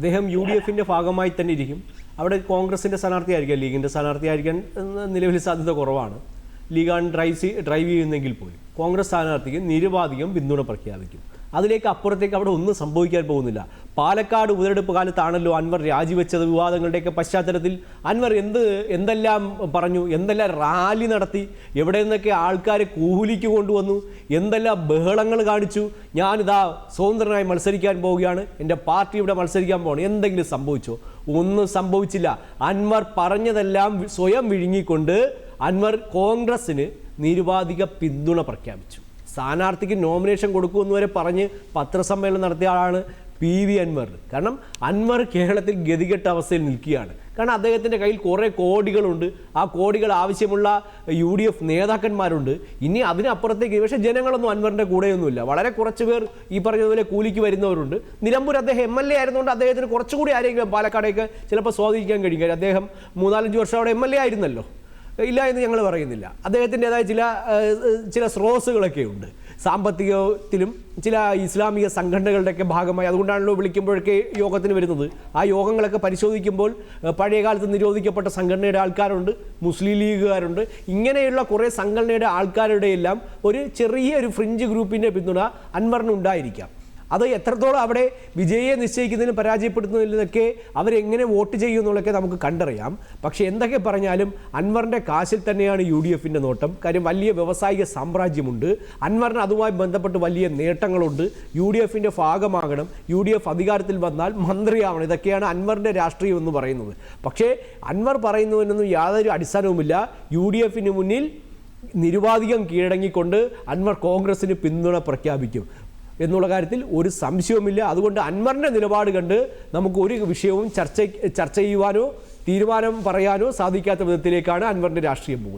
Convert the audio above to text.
അദ്ദേഹം U D എഫിന്റെ ഭാഗമായി തന്നെ ഇരിക്കും. അവിടെ കോൺഗ്രസിന്റെ സ്ഥാനാർത്ഥിയായിരിക്കാം ലീഗിന്റെ സ്ഥാനാർത്ഥിയായിരിക്കാൻ നിലവിൽ സാധ്യത കുറവാണ്. ലീഗാണ് ഡ്രൈവ് ഡ്രൈവ് ചെയ്യുന്നെങ്കിൽ പോലും കോൺഗ്രസ് സ്ഥാനാർത്ഥിക്ക് നിരവധികം പിന്തുണ പ്രഖ്യാപിക്കും. അതിലേക്ക് അപ്പുറത്തേക്ക് അവിടെ ഒന്നും സംഭവിക്കാൻ പോകുന്നില്ല. പാലക്കാട് ഉപതെരഞ്ഞെടുപ്പ് കാലത്താണല്ലോ അൻവർ രാജിവെച്ചത് വിവാദങ്ങളുടെയൊക്കെ പശ്ചാത്തലത്തിൽ. അൻവർ എന്ത് എന്തെല്ലാം പറഞ്ഞു? എന്തെല്ലാം റാലി നടത്തി? എവിടെ നിന്നൊക്കെ ആൾക്കാരെ കൂലിക്ക് കൊണ്ടുവന്നു? എന്തെല്ലാം ബഹളങ്ങൾ കാണിച്ചു? ഞാനിതാ സ്വതന്ത്രനായി മത്സരിക്കാൻ പോവുകയാണ്. എന്റെ പാർട്ടി ഇവിടെ മത്സരിക്കാൻ പോകണം എന്തെങ്കിലും സംഭവിച്ചോ? ഒന്നും സംഭവിച്ചില്ല. അൻവർ പറഞ്ഞതെല്ലാം സ്വയം വിഴുങ്ങിക്കൊണ്ട് അൻവർ കോൺഗ്രസ്സിന് നിരുപാധിക പിന്തുണ പ്രഖ്യാപിച്ചു. സ്ഥാനാർത്ഥിക്ക് നോമിനേഷൻ കൊടുക്കുമെന്ന് വരെ പറഞ്ഞ് പത്രസമ്മേളനം നടത്തിയ ആളാണ് പി വി അൻവർ കാരണം അൻവർ കേരളത്തിൽ ഗതികെട്ട അവസ്ഥയിൽ നിൽക്കുകയാണ്. കാരണം അദ്ദേഹത്തിന്റെ കയ്യിൽ കുറേ കോടികളുണ്ട്. ആ കോടികൾ ആവശ്യമുള്ള യു ഡി എഫ് നേതാക്കന്മാരുണ്ട്. ഇനി അതിനപ്പുറത്തേക്ക് പക്ഷേ ജനങ്ങളൊന്നും അൻവറിന്റെ കൂടെയൊന്നുമില്ല. വളരെ കുറച്ച് പേർ ഈ പറഞ്ഞതുപോലെ കൂലിക്ക് വരുന്നവരുണ്ട്. നിലമ്പൂർ അദ്ദേഹം എം എൽ എ ആയിരുന്നുകൊണ്ട് അദ്ദേഹത്തിന് കുറച്ചുകൂടി ആരെങ്കിലും പാലക്കാടേക്ക് ചിലപ്പോൾ സ്വാധീനിക്കാൻ കഴിയും. അദ്ദേഹം മൂന്നാലഞ്ച് വർഷം അവിടെ എം എൽ എ ആയിരുന്നല്ലോ. ഇല്ല എന്ന് ഞങ്ങൾ പറയുന്നില്ല. അദ്ദേഹത്തിന്റെതായ ചില ചില സ്രോസുകളൊക്കെ ഉണ്ട്. സാമ്പത്തികത്തിലും ചില ഇസ്ലാമിക സംഘടനകളുടെയൊക്കെ ഭാഗമായി അതുകൊണ്ടാണല്ലോ വിളിക്കുമ്പോഴൊക്കെ യോഗത്തിന് വരുന്നത്. ആ യോഗങ്ങളൊക്കെ പരിശോധിക്കുമ്പോൾ പഴയകാലത്ത് പഴയ കാലത്ത് നിരോധിക്കപ്പെട്ട സംഘടനയുടെ ആൾക്കാരുണ്ട് മുസ്ലിം ലീഗുകാരുണ്ട്. ഇങ്ങനെയുള്ള കുറേ സംഘടനയുടെ ആൾക്കാരുടെ എല്ലാം ഒരു ചെറിയൊരു ഫ്രിഞ്ച് ഗ്രൂപ്പിന്റെ പിന്തുണ അൻവറിന് ഉണ്ടായിരിക്കാം. അത് എത്രത്തോളം അവിടെ വിജയിയെ നിശ്ചയിക്കുന്നതിനും പരാജയപ്പെടുത്തുന്നതിനൊക്കെ അവരെങ്ങനെ വോട്ട് ചെയ്യും എന്നുള്ളതൊക്കെ നമുക്ക് കണ്ടറിയാം. പക്ഷേ എന്തൊക്കെ പറഞ്ഞാലും അൻവറിന്റെ കാശിൽ തന്നെയാണ് യു ഡി എഫിന്റെ നോട്ടം. കാര്യം വലിയ വ്യവസായിക സാമ്രാജ്യമുണ്ട്. അൻവറിന് അതുമായി ബന്ധപ്പെട്ട് വലിയ നേട്ടങ്ങളുണ്ട്. യു ഡി എഫിന്റെ ഭാഗമാകണം. യു ഡി എഫ് അധികാരത്തിൽ വന്നാൽ മന്ത്രിയാവണം. ഇതൊക്കെയാണ് അൻവറിന്റെ രാഷ്ട്രീയം എന്ന് പറയുന്നത്. പക്ഷേ അൻവർ പറയുന്നതിനൊന്നും യാതൊരു അടിസ്ഥാനവുമില്ല. യു ഡി എഫിന് മുന്നിൽ നിരുപാധികം കീഴടങ്ങിക്കൊണ്ട് അൻവർ കോൺഗ്രസിന് പിന്തുണ പ്രഖ്യാപിക്കും. എന്നുള്ള കാര്യത്തിൽ ഒരു സംശയവുമില്ല. അതുകൊണ്ട് അൻവറിന്റെ നിലപാട് കണ്ട് നമുക്ക് ഒരു വിഷയവും ചർച്ച ചർച്ച ചെയ്യുവാനോ തീരുമാനം പറയാനോ സാധിക്കാത്ത വിധത്തിലേക്കാണ് അൻവറിന്റെ രാഷ്ട്രീയം പോകുന്നത്.